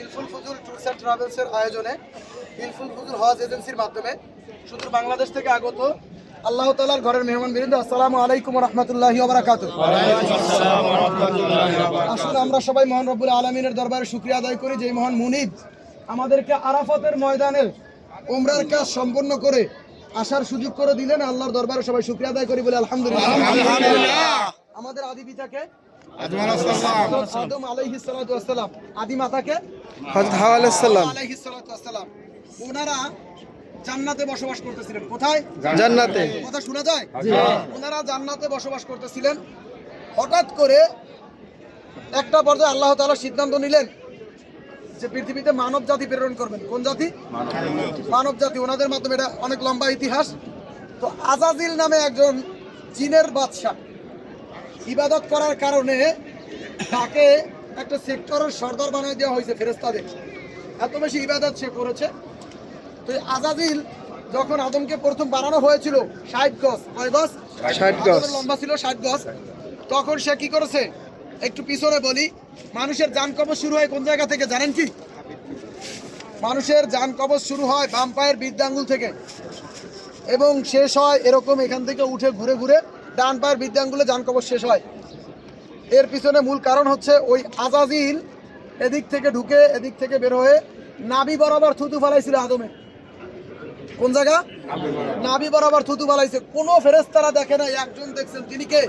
ইলফুল ফুজুল tours and ট্রাভেলসের আয়োজনে ইলফুল ফুজুল হজ এজেন্সির মাধ্যমে শুধু বাংলাদেশ থেকে আগত আল্লাহ তালার ঘরের মেহমান বৃন্দ আসসালামু আলাইকুম রহমতুল্লাহি ওবরাকাত আসলে আমরা সবাই মহান রব্বুল আলমিনের দরবারে শুক্রিয়া আদায় করি যে মহান মুনিব আমাদেরকে আরাফাতের ময়দানের উমরার কাজ সম্পন্ন করে আসার সুযোগ করে দিলেন। আল্লাহর দরবারে সবাই শুক্রিয়া আদায় করি বলে আলহামদুলিল্লাহ। আমাদের আদি পিতাকে আদম আলাইহিস সালাতু ওয়াসসালাম আদি মাতাকে? হযরত হাওয়া আলাইহিস সালাম। আলাইহিস সালাতু ওয়াসসালাম ওনারা জান্নাতে বসবাস করতেছিলেন। কোথায়? জান্নাতে। কথা শোনা যায়? ওনারা জান্নাতে বসবাস করতেছিলেন। হঠাৎ করে একটা পর্যায়ে আল্লাহ তাআলা সিদ্ধান্ত নিলেন যে পৃথিবীতে মানব জাতি প্রেরণ করবেন। কোন জাতি? মানব জাতি। ওনাদের মাধ্যমে এটা অনেক লম্বা ইতিহাস। তো আজাজিল নামে একজন চীনের বাদশাহ। ইবাদত করার কারণে তাকে একটা সেক্টরের সর্দার বানিয়ে দেওয়া হয়েছে ফেরেস্তাদের এত বেশি ইবাদত সে করেছে। তো এই আজাজিল যখন আদমকে প্রথম বানানো হয়েছিল ষাট গজ কয় গজ? 60 গজ। লম্বা ছিল ষাট গজ। তখন সে কি করেছে? একটু পিছনে বলি মানুষের যান কবচ শুরু হয় কোন জায়গা থেকে জানেন কি? মানুষের যান কবচ শুরু হয় বাম পায়ের বৃদ্ধাঙ্গুল থেকে। এবং শেষ হয় এরকম এখান থেকে উঠে ঘুরে ঘুরে ডান পায়ের বৃদ্ধাঙ্গুলে যান কবচ শেষ হয়। এর পিছনে মূল কারণ হচ্ছে ওই আজাজিল এদিক থেকে ঢুকে এদিক থেকে বের হয়ে নাবি বরাবর থুতু ফালাইছিল আদমে। কোন জায়গা? নাবি বরাবর। থুতু ফালাইছে। কোনো ফেরেস্তারা দেখে না একজন দেখছেন তিনি কে?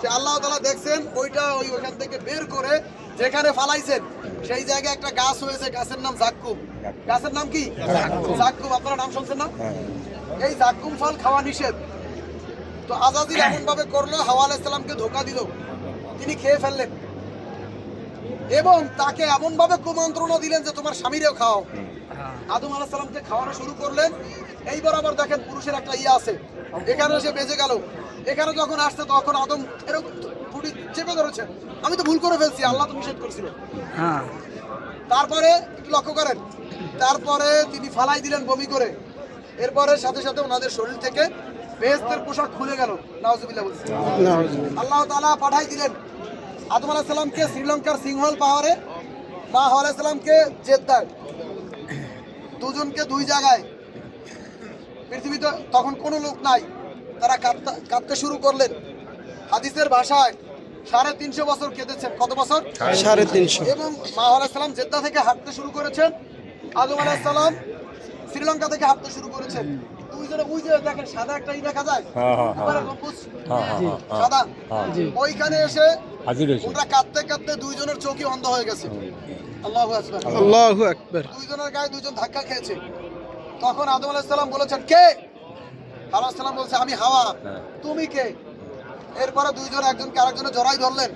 সে আল্লাহ তালা দেখছেন ওইটা ওই ওখান থেকে বের করে যেখানে ফালাইছেন সেই জায়গায় একটা গাছ হয়েছে গাছের নাম জাক্কুম। গাছের নাম কি? জাক্কুম। আপনারা নাম শুনছেন না? এই জাক্কুম ফল খাওয়া নিষেধ। তো আজাদির এমন ভাবে করল হাওয়া আলাইহিস ধোকা দিল। তিনি খেয়ে ফেললেন। এবং তাকে এমন ভাবে কুমন্ত্রণা দিলেন যে তোমার স্বামীরেও খাও। আদম আলাহ সালামকে খাওয়ানো শুরু করলেন। এই বরাবর দেখেন পুরুষের একটা ইয়ে আছে। এখানে সে বেঁচে গেল। এখানে যখন আসছে তখন আদম এরকম টুটি চেপে ধরেছে। আমি তো ভুল করে ফেলছি আল্লাহ তো নিষেধ করছিল। হ্যাঁ। তারপরে একটু লক্ষ্য করেন তারপরে তিনি ফালাই দিলেন বমি করে। এরপরে সাথে সাথে ওনাদের শরীর থেকে বেহেস্তের পোশাক খুলে গেল নাওজুবিল্লাহ বলছি। আল্লাহ তালা পাঠাই দিলেন আদম আলাহ সাল্লামকে শ্রীলঙ্কার সিংহল পাহাড়ে বা আলাহ সাল্লামকে জেদ্দায়। দুজনকে দুই জায়গায়। পৃথিবীতে তখন কোনো লোক নাই তারা কাঁদতে- কাঁদতে শুরু করলেন। হাদিসের ভাষায় সাড়ে তিনশো বছর কেঁদেছেন। কত বছর? সাড়ে তিনশো। এবং মা আলাইসালাম জেদ্দা থেকে হাঁটতে শুরু করেছেন আদম আলাইসালাম শ্রীলঙ্কা থেকে হাঁটতে শুরু করেছেন। দুইজনে ওই যে দেখেন সাদা একটা ই দেখা যায়? সাদা। ওইখানে এসে ওরা কাঁদতে কাঁদতে দুইজনের চোখই অন্ধ হয়ে গেছে। আল্লাহ আল্লাহু আকবার। দুইজনের গায়ে দুইজন ধাক্কা খেয়েছে। তখন আদম আলাইসালাম বলেছেন কে? আলাহ সালাম বলছে আমি হাওয়া। তুমি কে? এরপরে দুইজন একজনকে আরেকজনে জড়াই ধরলেন।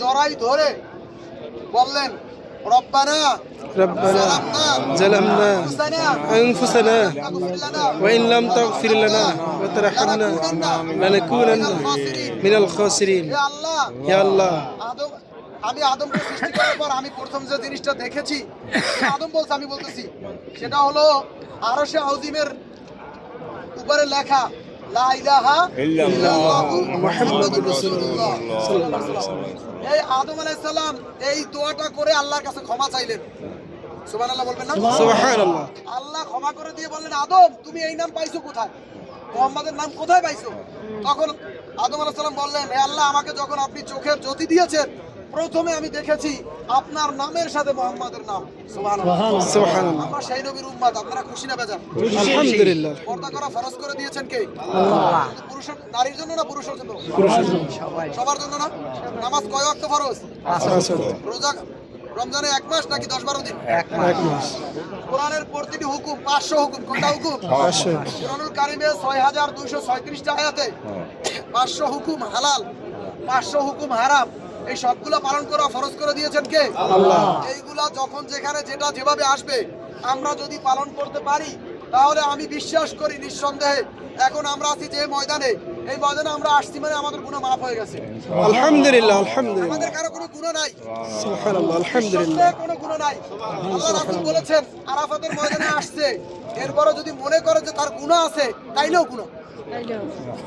জড়াই ধরে বললেন রব্বানা ربنا ظلمنا ظلمنا أنفسنا أنفسنا فاغفر لنا وإن لم تغفر لنا وترحمنا لنكونن من الخاسرين হে আল্লাহ يا الله আদম আমি আদমকে সৃষ্টি করার পর আমি প্রথম যে জিনিসটা দেখেছি আদম বলছে আমি বলতেছি সেটা হলো আরশে আউজিমের উপরে লেখা এই আদম আলাই এই দোয়াটা করে আল্লাহর কাছে ক্ষমা চাইলেন। সুবান আল্লাহ বলবেন না? আল্লাহ ক্ষমা করে দিয়ে বললেন আদম তুমি এই নাম পাইছো কোথায়? মোহাম্মদের নাম কোথায় পাইছো? তখন আদম আলাহ সালাম বললেন হে আল্লাহ আমাকে যখন আপনি চোখের জ্যোতি দিয়েছেন প্রথমে আমি দেখেছি আপনার নামের সাথে মোহাম্মদের নাম। আমরা সেই নবীর আপনারা খুশি না বেজান পর্দা করা ফরজ করে দিয়েছেন কে? পুরুষ নারীর জন্য না পুরুষের জন্য? সবার জন্য না? নামাজ কয় ফরজ? রোজা রমজানে এক মাস নাকি দশ বারো দিন? এক মাস। কোরআনের প্রতিটি হুকুম পাঁচশো হুকুম কোনটা হুকুম? কোরআনুল কারিমে ছয় হাজার দুইশো ছয়ত্রিশটা আয়াতে পাঁচশো হুকুম হালাল পাঁচশো হুকুম হারাম এই সবগুলো পালন করা ফরজ করে দিয়েছেন কে? এইগুলা যখন যেখানে যেটা যেভাবে আসবে আমরা যদি পালন করতে পারি তাহলে আমি বিশ্বাস করি নিঃসন্দেহে এখন আমরা আছি যে ময়দানে এই ময়দানে আমরা আসছি মানে আমাদের গুণা মাফ হয়ে গেছে। আলহামদুলিল্লাহ আলহামদুলিল্লাহ। আমাদের কারও কোনো গুণা নাই। সুবহানাল্লাহ আলহামদুলিল্লাহ। কোনো গুণা নাই। আল্লাহ রাসূল বলেছেন আরাফাতের ময়দানে আসছে। এরপরও যদি মনে করে যে তার গুণা আছে তাইলেও গুণা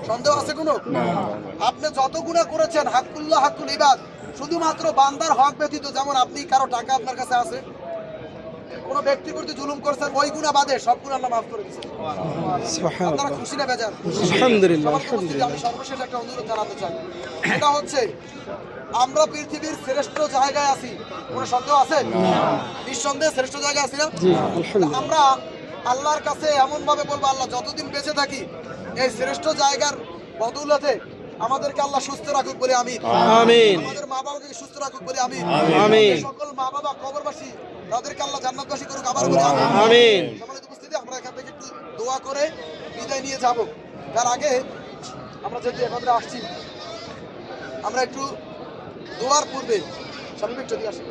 সন্দেহ আছে কোনো? আপনি যত গুণা করেছেন হাক্কুল্লাহ হাক্কুল ইবাদ শুধুমাত্র বান্দার হক ব্যতীত যেমন আপনি কারও টাকা আপনার কাছে আছে? কোনো ব্যক্তি প্রতি জুলুম করছেন ওই গুণা বাদে সব গুণ আল্লাহ মাফ করে সুবহান আপনারা খুশি না আলহামদুলিল্লাহ আমি সর্বশেষ একটা অনুরোধ জানাতে চাই। এটা হচ্ছে আমরা পৃথিবীর শ্রেষ্ঠ জায়গায় আছি। কোনো সন্দেহ আছে? নিঃসন্দেহে শ্রেষ্ঠ জায়গায় আছি না? আমরা আল্লাহর কাছে এমন ভাবে বলব আল্লাহ যতদিন বেঁচে থাকি এই শ্রেষ্ঠ জায়গার বদৌলতে আমাদেরকে আল্লাহ সুস্থ রাখুক বলে আমি। আমাদের মা বাবাকে সুস্থ রাখুক বলে আমি। সকল মা বাবা কবরবাসী তাদেরকে আল্লাহ জান্নাতবাসী করুক আবার বলে আমি আমিন। সম্মানিত উপস্থিতি আমরা এখান থেকে একটু দোয়া করে বিদায় নিয়ে যাব। তার আগে আমরা যেহেতু এখানে আসছি আমরা একটু দোয়ার পূর্বে সবাই একটু দিয়ে আসি।